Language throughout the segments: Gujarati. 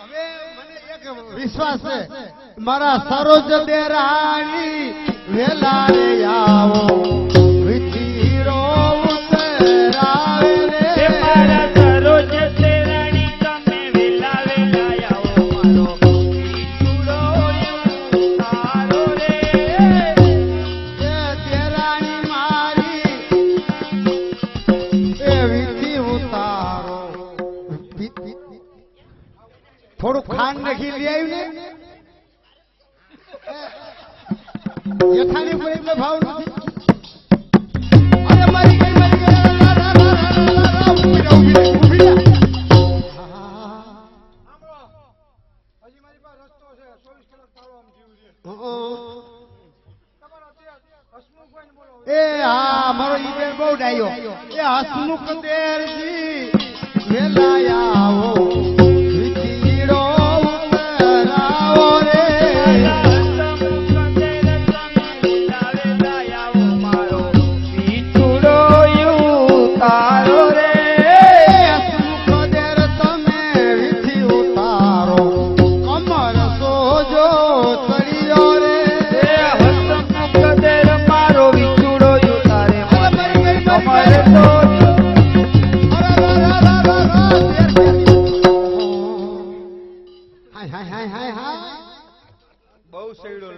હવે મને એક વિશ્વાસ છે. મારા સરોજ દેરાણી વેલા રે આવો. થોડું ખાંડ નાખી લઈ આવ્યું ને એમને ભાવ નથી. એ હા, મારો ઈમેલ બહુ ડાયો. એ હસમુખ દેરજી વેલા આવો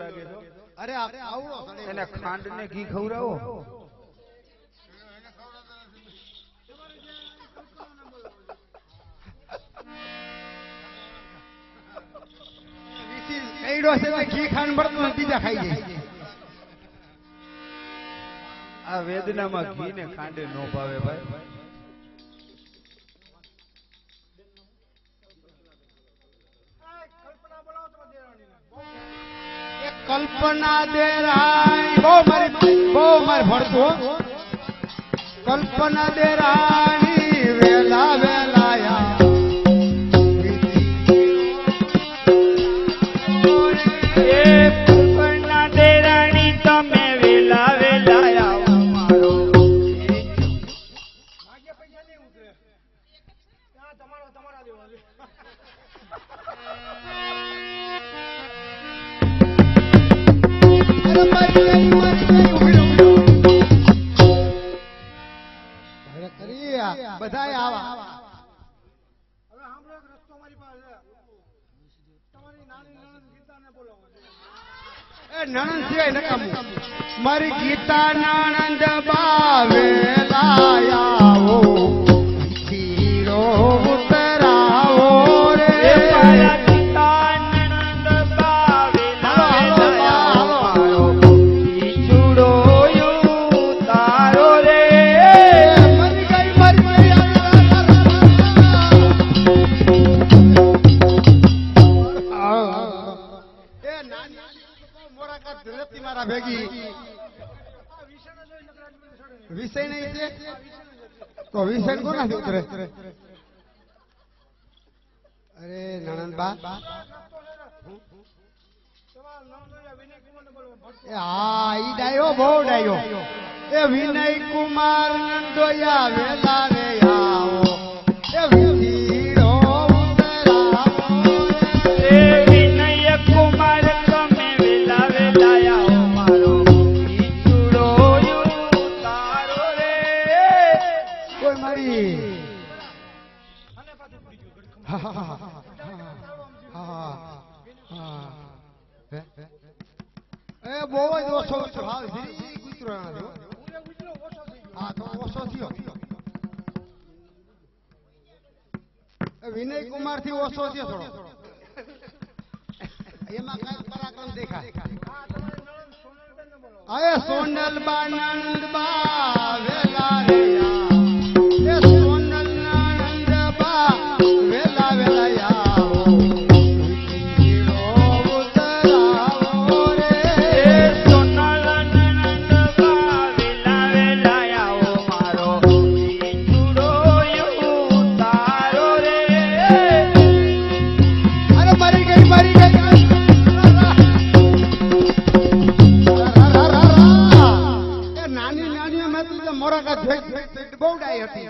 લાગે તો અરે આવડો એને ખાંડ ને ઘી ખવડાવો. કઈડો છે ઘી ખાંડ મળતું નથી, બીજા ખાઈ જાય. આ વેદનામાં ઘી ને ખાંડે નો ભાવે ભાઈ. કલ્પના દેરાણી બહુ મારી બહુ મારી ભણતું કલ્પના દેરાણી વેલા વેલા વેલાયા. એ કલ્પના દેરાણી તમે વેલા વેલાયા. મારો ભાગ્ય પૈસા નહીં ઉતરે ત્યાં તમારા તમારા દેવા. મારી ગીતા નણંદ બાવે આવો કોનાથી ઉતરે. અરે નણંદબા હા, ઈ ડાયો, બહુ ડાયો. એ વિનય કુમાર નંદોયા વેલા રે આવો. એ કોઈ મારી અને પાછું બીજું ગડખમ. હા, હા, હા, હા, હા. હે? એ બહુ જ ઓછો ઓછો હાવ ધીરી કૂતરો ના થયો. ઉરે ઉજળો ઓછો થઈ ગયો હા તો ઓછો થયો વિનય કુમારથી ઓછો થયો થોડો એમાં કઈ પરાક્રમ દેખાય અરે સોનલ બા નંદ બા વેલા હતી.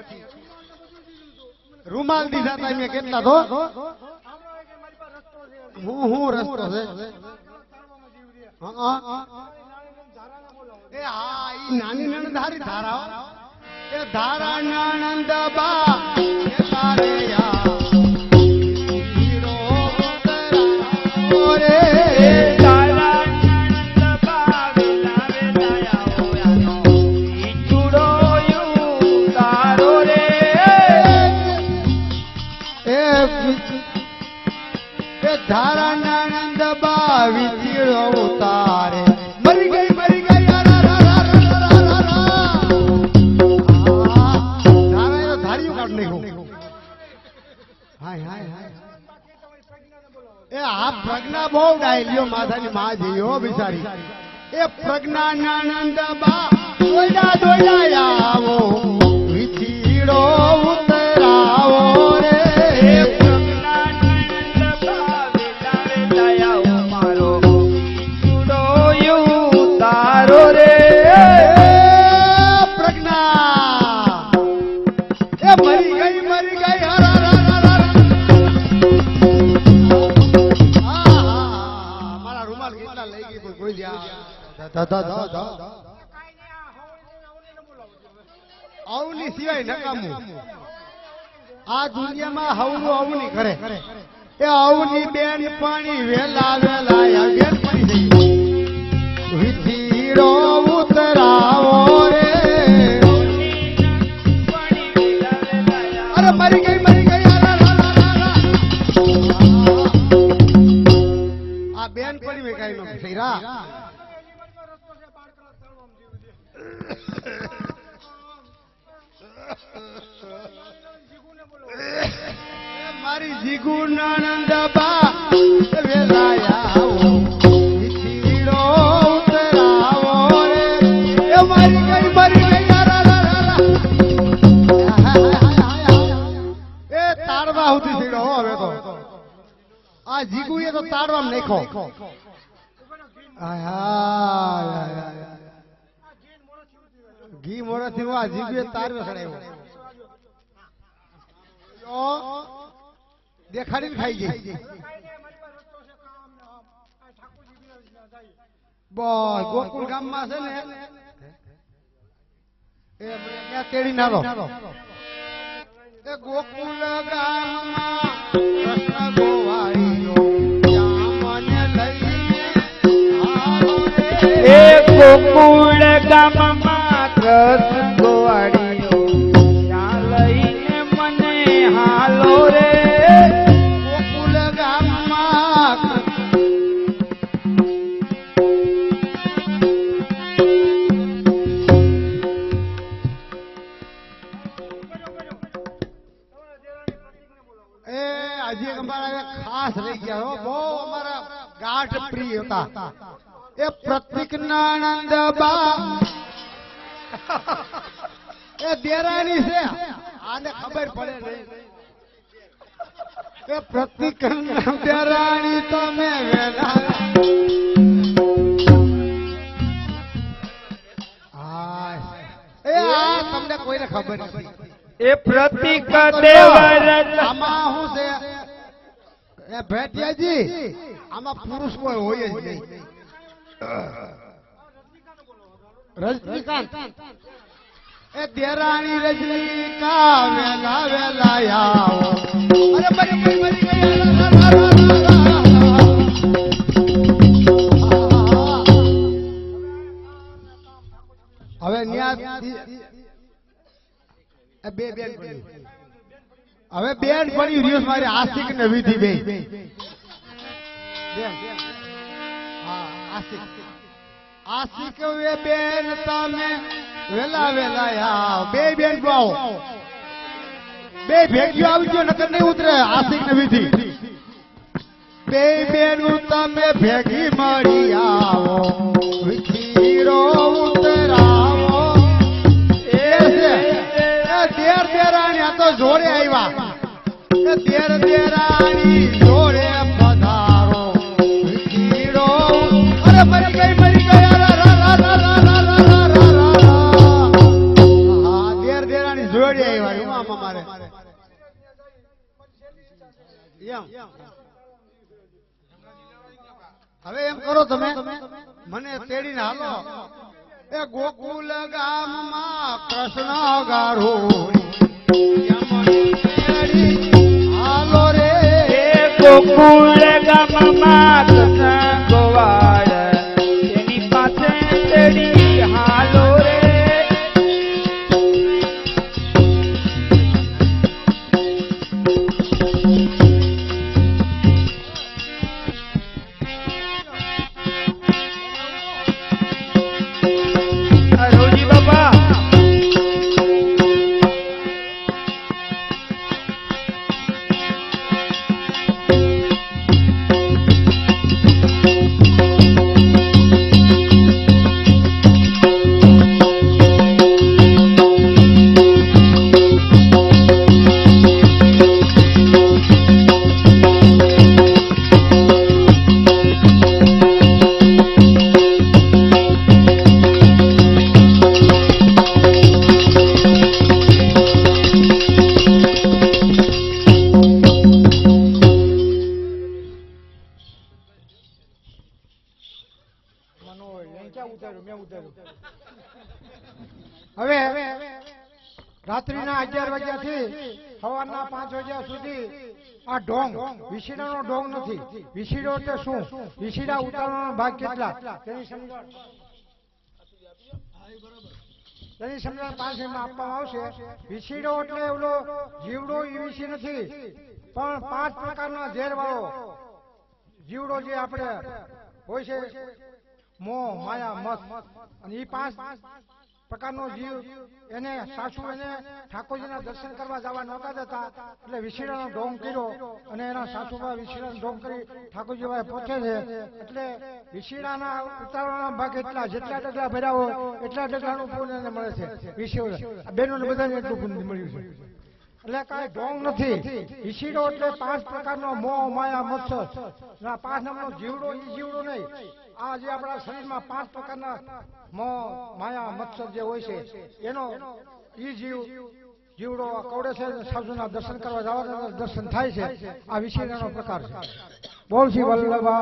રૂમાલ દીધા હતા મેં કેટલા તો? હું હું રસ્તો છે. હા નાની નાની ધારી ધારા ધારા નણંદ બા એ ધારા નંદ બાવી તીળો ઉતારે. મરી ગઈ મરી ગઈ ધાર્યું કાઢ નહીં હાય હાય હાય. એ આ પ્રજ્ઞા બહુ ડાયલીઓ માથાની માં જઈઓ બિચારી. એ પ્રજ્ઞાનાનંદ બા જોયા જોયા અવની સિવાય નકામું. આ દુનિયામાં હવનું અવની કરે એ અવની બેન પાણી વેલા વેલા બેન પાણી થઈ વિચીડો ઉતરાવો રે. અરે મરી ગઈ મરી ગઈ. આ બેન પડી મેં કઈ નો થઈ રા મારી જીગુ નાનંદ બા વેલાયા આ જીગુ એ તો. તાડવા નાખો હા હા ઘી મોડા થી આ જીભે તાર વસડાયો. દેખાડીને ખાઈ ગઈ. બસ ગોકુલ ગામમાં છે ને તેડી નારો ગોકુલ ગામમાં કૃષ્ણ ગોવાળીઓ મને લઈને એ go. એ દેરાણી છે. આને ખબર પડે નહીં. એ પ્રતિક દેરાણી તમે વેલા. એ આ તમને કોઈને ખબર નથી. એ પ્રતિક દેવર આમાં શું છે? એ ભેટિયાજી આમાં પુરુષ કોઈ હોય જ નહીં. રજનીકાંત. એ દેરાણી રજનીકા વેલા વેલા આવો. અરે લા, લા. હવે બે બેન હવે બેન પડી રહ્યું મારી આશિક ને વિધિ બે બેન. આશિક વે બેન તમે વેલા વેલા આવો બે બેન આવો બે ભેગીઓ આવી નકર નહીં ઉતરે આશિક ને વિધિ. બે બેન તમે ભેગી મળી આવો. વિખીરો ઉતરાવો. એ છે એ દેર દેરાણી આ તો જોડે આવ્યા એ દેર દેરાણી જોડે પધારો. વિખીરો અરે મરી ગઈ મરી મારે. એમ. હવે એમ કરો તમે. મને તેડીને હાલો. એ ગોકુલ ગામમાં કૃષ્ણ ગારો હાલો રે. ગોકુલ ગામમાં કૃષ્ણ હવે રાત્રિના અગિયાર વાગ્યાથી સવારના પાંચ વાગ્યા સુધી આ ઢોંગ વિશીડાનો ઢોંગ નથી. વિશીડો એટલે શું? વિશીડા ઉતારવાનો ભાગ કેટલા? તેની સમજણ. તેની સમજણ પાંચ મિનિટમાં આપવામાં આવશે. વિશીડો એટલે ઓલો જીવડો એ વિશી નથી, પણ પાંચ પ્રકારના ઝેર વાળો જીવડો જે આપણે હોય છે, મોહ, માયા, મત. અને એ પાંચ પ્રકારનો જીવ એને સાસુ એને ઠાકોરજીના દર્શન કરવા જવા નહોતા દેતા એટલે વિશીડાનો ઢોંગ કર્યો અને એના સાસુબા વિશીડાનો ઢોંગ કરી ઠાકોરજી પાસે પહોંચે છે. એટલે વિશીડાના ઉતારવાના ભાગ એટલા જેટલા ડગલા ભર્યા હોય, એટલા ડગલાનું પુણ્ય એને મળે છે. વિશીડા બેનોને બધાને એટલું પુણ્ય મળ્યું છે. એટલે કાંઈ ઢોંગ નથી. ઈશીડો એટલે પાંચ પ્રકારનો મોહ, માયા, મત્સર. પાંચ નંબરનો જીવડો એ જીવડો નહીં. આ જે આપણા શરીરમાં પાંચ પ્રકારના મોહ, માયા, મત્સર જે હોય છે, એનો ઈ જીવ જીવડો કવડે છે, સાધુના દર્શન કરવા જવા દર્શન થાય છે. આ વિશેનો પ્રકાર છે. બોલ શ્રી વલ્લભા.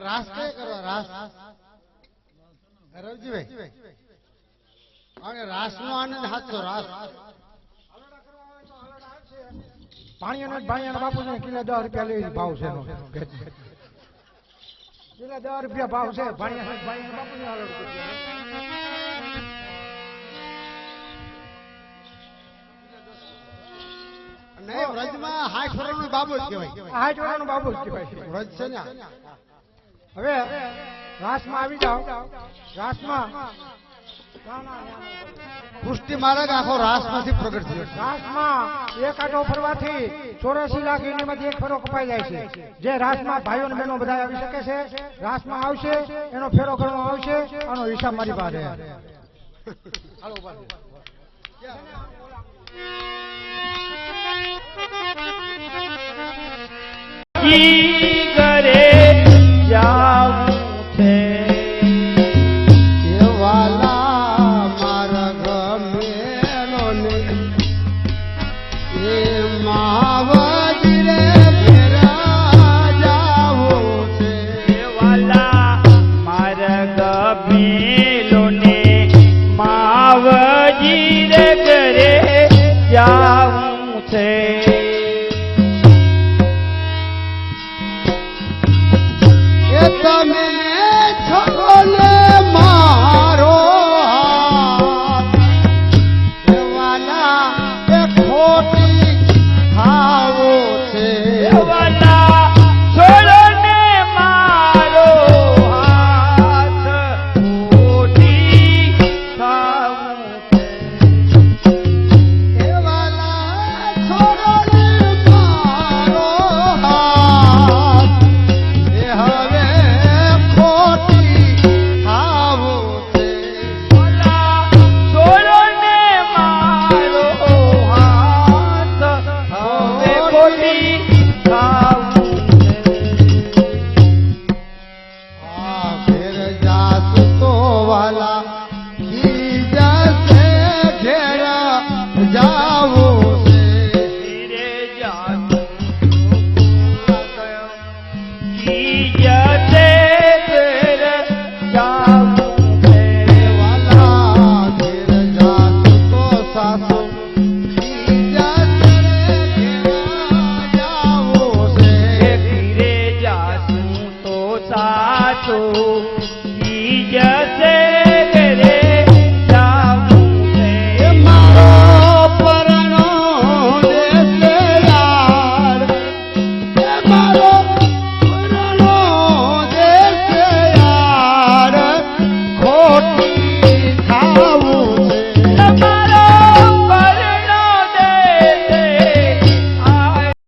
રાસ કરવા રાસ. રવજીભાઈ અને રાસ નો આનંદ હાથો રાસ. પાણીઓને બાપુ ને કિલો દસ રૂપિયા લઈ ભાવ છે કિલો દસ રૂપિયા ભાવ છે ભાણિયાના બાપુને આલડ રૂપિયા. નહીં વ્રજમાં હાથનું બાબુ જ કહેવાય. આ નું બાબુ જ કહેવાય. વ્રજ છે ને હવે રાસમાં આવી જાઓ. રાસમાં. પુષ્ટિ માર્ગ આખો રાસમાંથી પ્રગટ થયો છે. રાસમાં એક આટો ફરવાથી ચોરાસી લાખ યુનિમાંથી એક ફેરો કપાઈ જાય છે. જે રાસમાં ભાઈઓ અને બહેનો બધા આવી શકે છે. રાસમાં આવશે એનો ફેરો ગણવામાં આવશે આનો હિસાબ મારી પાસે હાલો 走。